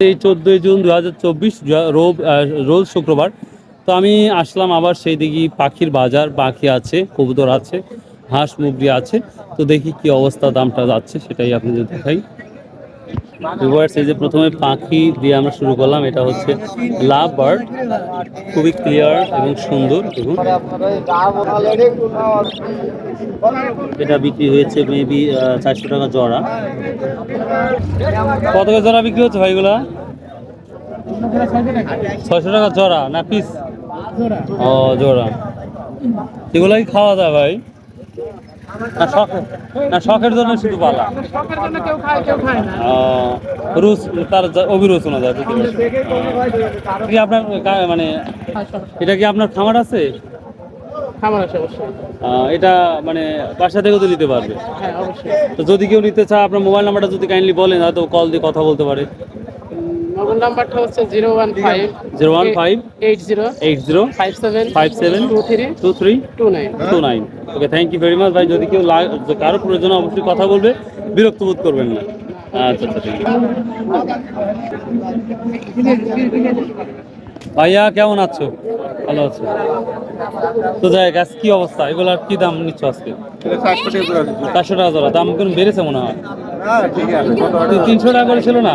এই চোদ্দোই জুন দু হাজার চব্বিশ রোজ শুক্রবার। তো আমি আসলাম আবার সেই দিকে পাখির বাজার, পাখি আছে, কবুতর আছে, হাঁস মুগরি আছে। তো দেখি কি অবস্থা, দামটা যাচ্ছে, সেটাই আপনাদের দেখাই। ভিউয়ার্স এই যে প্রথমে পাখি দিয়ে আমরা শুরু করলাম এটা হচ্ছে লাভ বার্ড খুবই ক্লিয়ার এবং সুন্দর এবং এটা বিক্রি হয়েছে মেবি চারশো টাকা জোড়া। কত করে জোড়া বিক্রি হচ্ছে ভাইগুলা ছয়শো টাকা জোড়া না পিস ও জোড়া। এগুলো কি খাওয়া যায় ভাই। না শখ না শখের জন্য শুধু পালা শখের জন্য কেউ খায় কেউ খায় না রুচ তার যা- অভিরুচনা যায় বুঝতে পারছি। কি আপনার মানে এটা কি আপনার খামার আছে? খাবার আছে অবশ্যই। এটা মানে বাসা থেকেও তো নিতে পারবে। হ্যাঁ অবশ্যই। তো যদি কেউ নিতে চায় আপনার মোবাইল নাম্বারটা যদি কাইন্ডলি বলেন হয়তো কল দিয়ে কথা বলতে পারে। মোবাইল নাম্বারটা হচ্ছে zero one five zero one five eight zero eight zero five seven five seven two three two three two nine two nine okay thank you very much ভাই। যদি কেউ লাগ- কারও প্রয়োজন অবশ্যই কথা বলবে। বিরক্ত বোধ করবেন না। আচ্ছা আচ্ছা ঠিক ভাইয়া কেমন আছো? ভালো আছো? তো যাই আজ কি অবস্থা? এগুলার কি দাম নিচ্ছ আজকে? চারশো টাকা জোড়া। দাম কোন বেড়েছে মনে হয়? তিন- তিনশো টাকা করে ছিল না?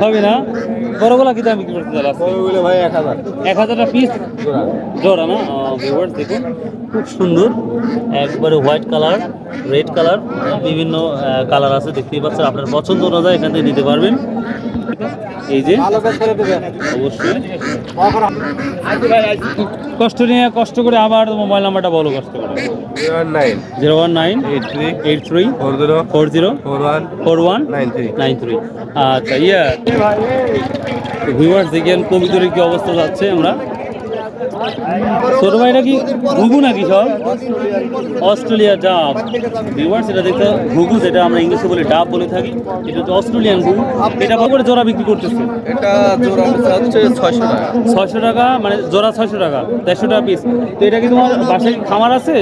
সবই না? বড়গুলা কি দাম বিক্রি করতে চাল এক হাজার। টাকা পিস জোড়া। না? ভিউয়ার্স দেখুন। খুব সুন্দর। একবারে হোয়াইট কালার রেড কালার বিভিন্ন কালার আছে দেখতেই পাচ্ছেন। আপনার পছন্দ অনুযায়ী এখান থেকে নিতে পারবেন। এই যে? অবশ্যই। কষ্ট নিয়ে কষ্ট করে আবার মোবাইল নাম্বারটা বলো কষ্ট করে। Zero one nine. Eight three four zero four zero four one four one nine three. আচ্ছা ইয়া। ভিউয়ার্স দেখেন কবিতরের কি অবস্থা যাচ্ছে আমরা? ছোট ভাইটা কি ঘুঘু নাকি সব? অস্ট্রেলিয়া ডাব। ভিউয়ার্স এটা দেখতে ঘুঘু যেটা আমরা ইংলিশে বলে ডাব বলে থাকি। এটা হচ্ছে অস্ট্রেলিয়ান ঘুঘু। এটা কত করে জোড়া বিক্রি করতেছে? এটা জোড়া হচ্ছে ছয়শো টাকা। ছয়শো টাকা মানে জোড়া ছয়শো টাকা দেড়শো টাকা পিস তো এটা কি তোমার বাসায় খামার আছে?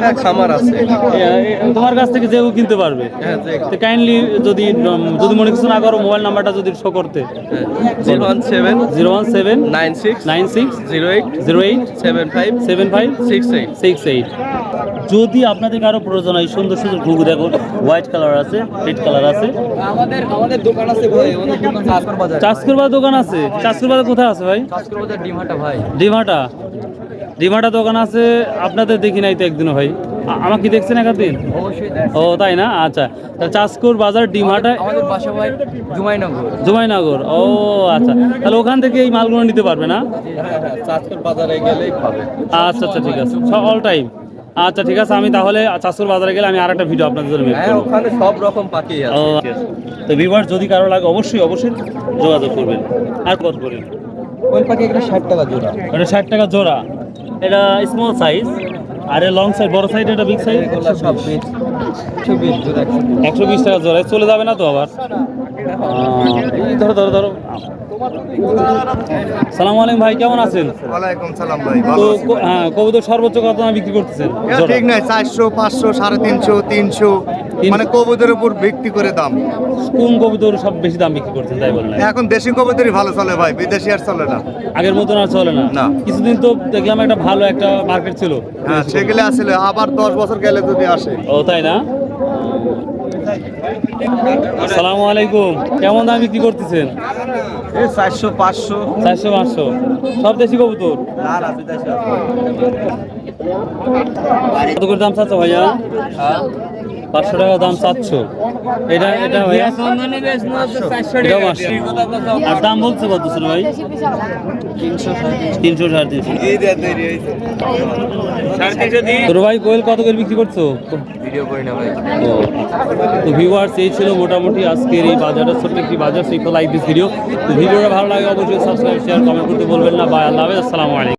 হ্যাঁ খামার আছে। এ- তোমার কাছ থেকে যেও কিনতে পারবে। হ্যাঁ তো কাইন্ডলি যদি যদি মনে কিছু না করো মোবাইল নাম্বারটা যদি শো করতে zero one seven zero one seven nine six nine six zero eight zero eight seven five seven five six eight six eight যদি আপনাদের কারও প্রয়োজন হয় সুন্দর সুন্দর ঘুঘু দেখুন হোয়াইট কালার আছে রেড কালার আছে। আমাদের আমাদের দোকান আছে ভাই চাষকর বাজার দোকান আছে। চাষকুরবার কোথায় আছে ভাই? চাষকর বাজার ডিমহাটা ভাই? ডিমাটা। ডিমাটা দোকান আছে আপনাদের দেখি নাই তো একদিনও ভাই। আমাকে কি দেখছেন একদিন? অবশ্যই ও তাই না? আচ্ছা। তা চাষকুর বাজার ডিমাটা আমাদের বাসা ভাই জুমাইনগর। জুমাইনগর। ও আচ্ছা। তাহলে ওখান থেকে এই মালগুলো নিতে পারবে না? বাজারে গেলেই পাবে। আচ্ছা আচ্ছা ঠিক আছে। অল টাইম আচ্ছা ঠিক আছে আমি তাহলে চাষকুর বাজারে গেলে আমি আর একটা ভিডিও আপনাদের জন্য হ্যাঁ ওখানে সব রকম পাখি। তো ভিউয়ার যদি কারও লাগে অবশ্যই অবশ্যই যোগাযোগ করবেন। আর কত করেন ওই পাখি একটা ষাট টাকা জোড়া। ষাট টাকা জোড়া। এটা স্মল সাইজ আর লং সাইজ বড় সাইজ এটা বিগ সাইজ একশো বিশ টাকা জোড়ায় চলে যাবে না তো আবার? এই ধরো ধরো ধরো। সালাম আলাইকুম ভাই কেমন আছেন? ওয়ালাইকুম সালাম ভাই তো হ্যাঁ কবুতর সর্বোচ্চ কত দামে বিক্রি করতেছেন? ঠিক নাই চারশো পাঁচশো সাড়ে তিনশো তিনশো। তিন- মানে কবুতরের উপর ভিত্তি করে দাম। কোন কবুতর সব বেশি দাম বিক্রি করছেন তাই বললেন এখন দেশি কবুতরই ভালো চলে ভাই বিদেশি আর চলে না। আগের মতন আর চলে না? না। কিছুদিন তো দেখলাম একটা ভালো একটা মার্কেট ছিল। হ্যাঁ সেগুলো আসলে আবার দশ বছর গেলে যদি আসে। ও তাই না? আসসালামু আলাইকুম। কেমন দাম বিক্রি করতেছেন? এই চারশো পাঁচশো। চারশো পাঁচশো। সব দেশি কবুতর। কত করে দাম চাচ্ছ ভাইয়া? পাঁচশো টাকা দাম চাচ্ছ? এটা এটা আর দাম বলছে কত ছিল ভাই? তিনশো সাড়ে তিনশো। তোর ভাই কোয়েল কত করে বিক্রি করছ? তো ভিউয়ার্স এই ছিল মোটামুটি আজকের এই বাজারের ছোট্ট একটি বাজার। সেই লাইক দিস ভিডিও তো ভিডিওটা ভালো লাগে অবশ্যই সাবস্ক্রাইব শেয়ার কমেন্ট করতে বলবেন না। বা আল্লাহ আসসালামু আলাইকুম।